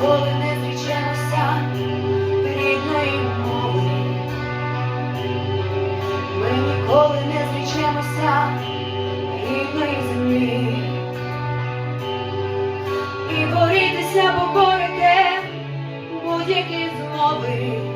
ніколи не зрічемося рідної мови. Ми ніколи не зрічемося рідної землі. І борітися, бо борете будь-які змови.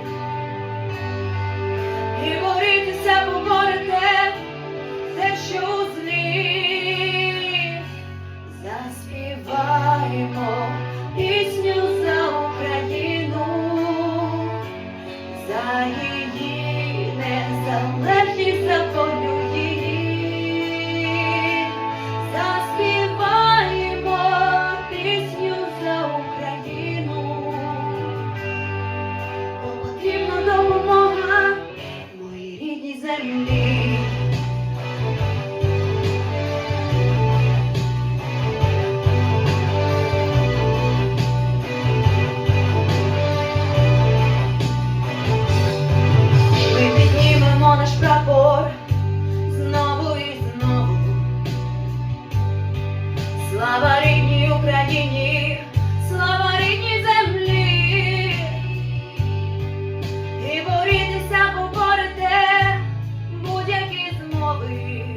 Її незалежність. Заспіваємо пісню за Україну, бо потрібна допомога моїй рідній землі. holy.